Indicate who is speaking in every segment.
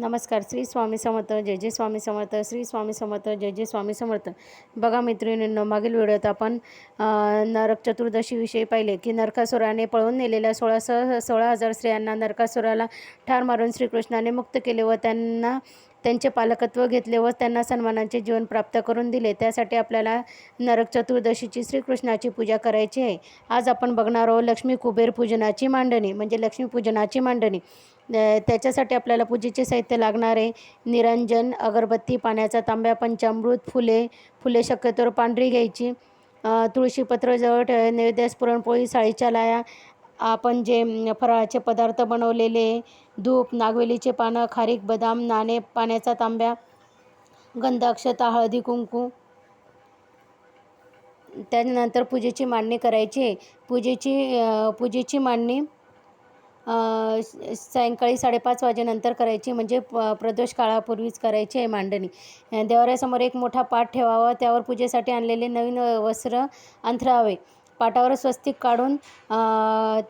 Speaker 1: नमस्कार श्री स्वामी समर्थ जय जय स्वामी समर्थ श्री स्वामी समर्थ जय जय स्वामी समर्थ. बघा मैत्रिणींनो मागील व्हिडिओत आपण नरक चतुर्दशीविषयी पाहिले की नरकासुराने पळवून नेलेल्या सोळा स सोळा हजार स्त्रियांना नरकासुराला ठार मारून श्रीकृष्णाने मुक्त केले व त्यांना त्यांचे पालकत्व घेतले व त्यांना सन्मानाचे जीवन प्राप्त करून दिले. त्यासाठी आपल्याला नरक चतुर्दशीची श्रीकृष्णाची पूजा करायची आहे. आज आपण बघणार आहोत लक्ष्मी कुबेर पूजनाची मांडणी म्हणजे लक्ष्मीपूजनाची मांडणी. त्याच्यासाठी आपल्याला पूजेचे साहित्य लागणार आहे. निरंजन अगरबत्ती पाण्याचा तांब्या पंचामृत फुले फुले शक्यतोवर पांढरी घ्यायची. तुळशीपत्र जवळ ठेव नैवेद्यास पुरणपोळी साळीच्या लाया. आपण जे फराळाचे पदार्थ बनवलेले धूप नागवेलीचे पानं खारीक बदाम नाणे पाण्याचा तांब्या गंधाक्षता हळदी कुंकू. त्यानंतर पूजेची मांडणी करायची पूजेची पूजेची मांडणी सायंकाळी साडेपाच वाजेनंतर करायची म्हणजे प प्रदोष काळापूर्वीच करायची आहे मांडणी. देवाऱ्यासमोर एक मोठा पाट ठेवावा त्यावर पूजेसाठी आणलेले नवीन वस्त्र अंथरावे. पाटावर स्वस्तिक काढून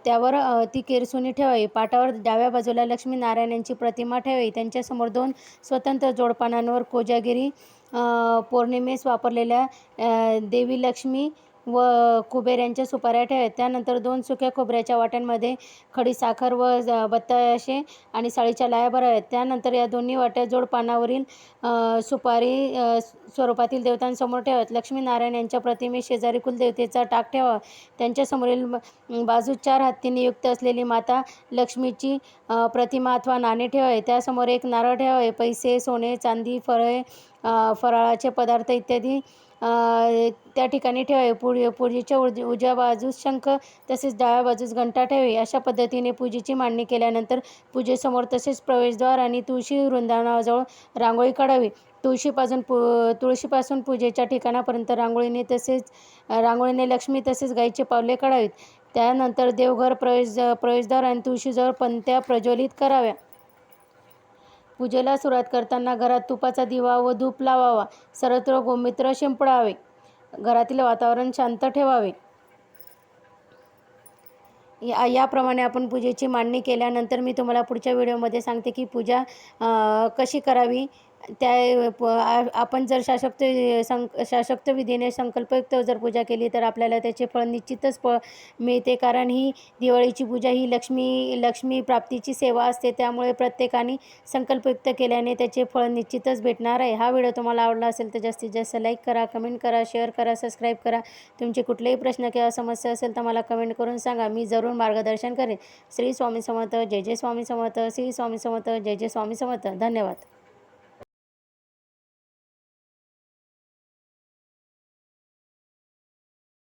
Speaker 1: त्यावर ती केरसुनी ठेवावी. पाटावर डाव्या बाजूला लक्ष्मीनारायण यांची प्रतिमा ठेवावी. त्यांच्यासमोर दोन स्वतंत्र जोडपानांवर कोजागिरी पौर्णिमेस वापरलेल्या देवी लक्ष्मी व कुबेर यांच्या सुपाऱ्या ठेवाव्यात त्यानंतर दोन सुक्या खोबऱ्याच्या वाट्यांमध्ये खडी साखर व बत्ताशे आणि साळीच्या लाया भराव्यात. त्यानंतर या दोन्ही वाट्या जोड पानावरील सुपारी स्वरूपातील देवतांसमोर ठेवाव्यात. लक्ष्मीनारायण यांच्या प्रतिमे शेजारी कुलदेवतेचा टाक ठेवा त्यांच्यासमोरील बाजू चार हत्तींनी युक्त असलेली माता लक्ष्मीची प्रतिमा अथवा नाणे ठेवावे. त्यासमोर एक नारळ ठेवावे. पैसे सोने चांदी फळे फराळाचे पदार्थ इत्यादी त्या ठिकाणी ठेवावे. पुढे पूजेच्या उज उजव्या बाजूस शंख तसेच डाव्या बाजूस घंटा ठेवावी. अशा पद्धतीने पूजेची मांडणी केल्यानंतर पूजेसमोर तसेच प्रवेशद्वार आणि तुळशी वृंदावनाजवळ रांगोळी काढावी. तुळशीपासून पू तुळशीपासून पूजेच्या ठिकाणापर्यंत रांगोळीने तसेच रांगोळीने लक्ष्मी तसेच गाईचे पावले काढावीत. त्यानंतर देवघर प्रवेश प्रवेशद्वार आणि तुळशीजवळ पंत्या प्रज्वलित कराव्या. पूजेला सुरुवात करताना घरात तुपाचा दिवा व धूप लावावा. सर्वत्र गोमित्र शिंपडावे. घरातील वातावरण शांत ठेवावे. या याप्रमाणे आपण पूजेची मांडणी केल्यानंतर मी तुम्हाला पुढच्या व्हिडिओमध्ये सांगते की पूजा कशी करावी त्या प- आपण जर शाशक्त सं शाशक्त विधीने संकल्पयुक्त जर पूजा केली तर आपल्याला त्याचे फळ निश्चितच फळ मिळते. कारण ही दिवाळीची पूजा ही लक्ष्मी लक्ष्मी प्राप्तीची सेवा असते. त्यामुळे प्रत्येकाने संकल्पयुक्त केल्याने त्याचे फळ निश्चितच भेटणार आहे. हा व्हिडिओ तुम्हाला आवडला असेल तर जास्तीत जास्त लाईक करा कमेंट करा शेअर करा सबस्क्राईब करा. तुमचे कुठलेही प्रश्न किंवा समस्या असेल तर मला कमेंट करून सांगा. मी जरूर मार्गदर्शन करेन. श्री स्वामी समर्थ जय जय स्वामी समर्थ श्री स्वामी समर्थ जय जय स्वामी समर्थ. धन्यवाद.